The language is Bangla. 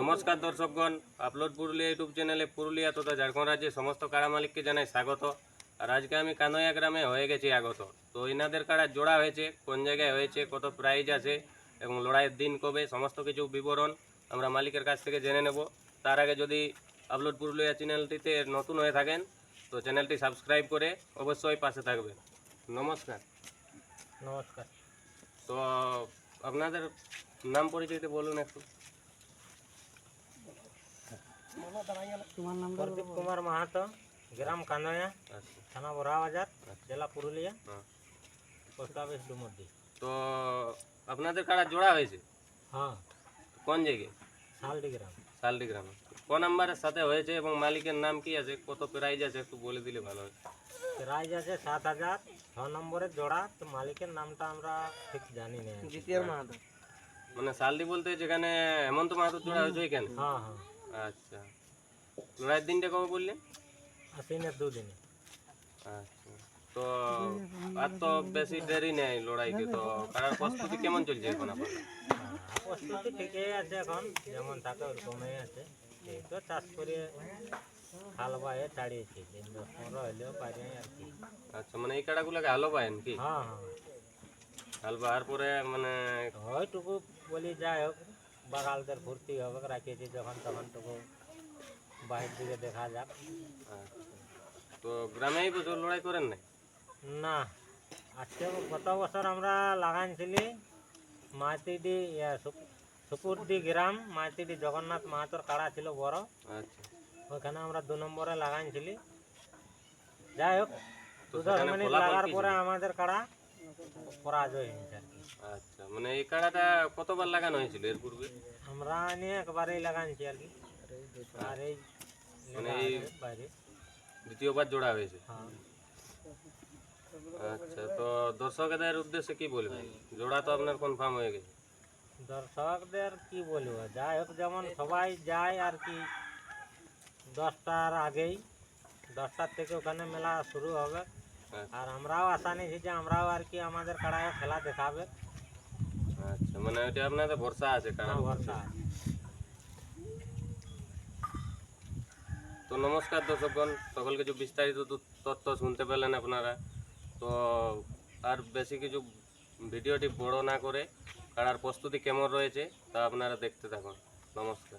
নমস্কার দর্শকগণ, আপলোড পুরুলিয়া ইউটিউব চ্যানেলে পুরুলিয়া তথা ঝাড়খণ্ড রাজ্যের সমস্ত কাড়া মালিককে জানাই স্বাগত। আর আজকে আমি কানয়া গ্রামে হয়ে গেছি আগত। তো এনাদের কাড়া জোড়া হয়েছে, কোন জায়গায় হয়েছে, কত প্রাইজ আছে এবং লড়াইয়ের দিন কবে সমস্ত কিছু বিবরণ আমরা মালিকের কাছ থেকে জেনে নেব। তার আগে যদি আপলোড পুরুলিয়া চ্যানেলটিতে নতুন হয়ে থাকেন তো চ্যানেলটি সাবস্ক্রাইব করে অবশ্যই পাশে থাকবেন। নমস্কার। নমস্কার। তো আপনাদের নাম পরিচয়টা বলুন একটু। প্রদীপ কুমার মাহাতো গ্রাম কানয়া আচ্ছা। থানা বড়া বাজার জেলা পুরুলিয়া হ্যাঁ। পোস্ট অফিস ডুমুরদি তো আপনাদের কারা জোড়া হয়েছে? হ্যাঁ। কোন জায়গায়? শালডি গ্রাম। শালডি গ্রামে। কোন নাম্বারের সাথে হয়েছে এবং মালিকের নাম কি আছে? কত প্রাইজ আছে? একটু বলে দিলে ভালো হয়। প্রাইজ আছে সাত হাজার। ছ নম্বরের জোড়া। তো মালিকের নামটা আমরা ঠিক জানি না। দ্বিতীয় মাহাতো। মানে শালডি বলতে যেখানে হেমন্ত মাহাতো জোড়া হয়েছে ওইখানে? হ্যাঁ হ্যাঁ। আচ্ছা। লড়াইয়ের দিনটা কবে বললেন? আশ্বিনের দুদিনে। তো আর তো বেশি দেরি নেই লড়াইকে তো কারার প্রস্তুতি কেমন চলছে এখন আপনার? প্রস্তুতি ঠিকই আছে এখন যেমন থাকে ওরকমই আছে। এই তো চাষ করে বাইয়ে ছাড়িয়েছি দিন দশ পনেরো হলেও পারি আর কি। আচ্ছা মানে এই কাড়াগুলোকে হালো পায়েন কি? হ্যাঁ হ্যাঁ। হাল পরে মানে ওইটুকু বলি যাই হোক বাগালদের ফুর্তি হবে রাখিয়েছি যখন তখন টুকু বাইরের দিকে দেখা যাক। আচ্ছা। তো গ্রামেই বছর লড়াই করেন নাই? না আজকে গত বছর আমরা লাগাইছিলি মাতিডি সুপ- সুপুরডি গ্রাম মাতিডি জগন্নাথ মাহাতোর কাড়া ছিল বড়। আচ্ছা। ওখানে আমরা দু নম্বরে লাগাইছিলি। যাই হোক দু দশ মিনিট লাগার পরে আমাদের কাড়া পরাজয় হয়েছে আর কি। আচ্ছা মানে এই কাড়াটা কতবার লাগানো হয়েছিল এর পূর্বে? আমরা নিয়ে একবারেই লাগাইছি আর কি। আর এই মানে এই- বাইরে। দ্বিতীয়বার জোড়া হয়েছে? হ্যাঁ। আচ্ছা তো দর্শকদের উদ্দেশ্যে কি বলবেন জোড়া তো আপনার কনফার্ম হয়ে গেছে দর্শকদের কি বলব যাই হোক যেমন সবাই যায় আর কি দশটার আগেই দশটার থেকে ওখানে মেলা শুরু হবে আচ্ছা, আর আমরাও আশা নিয়েছি যে আমরাও আর কি আমাদের কাড়ায় খেলা দেখাবে আচ্ছা মানে ওইটা আপনাদের ভরসা আছে কারণ আমার ভরসা আছে। তো নমস্কার দর্শকগণ সকল কিছু বিস্তারিত তথ্য- তথ্য শুনতে পেলেন আপনারা তো আর বেশি কিছু ভিডিওটি বড় না করে কাড়ার প্রস্তুতি কেমন রয়েছে তা আপনারা দেখতে থাকুন। নমস্কার।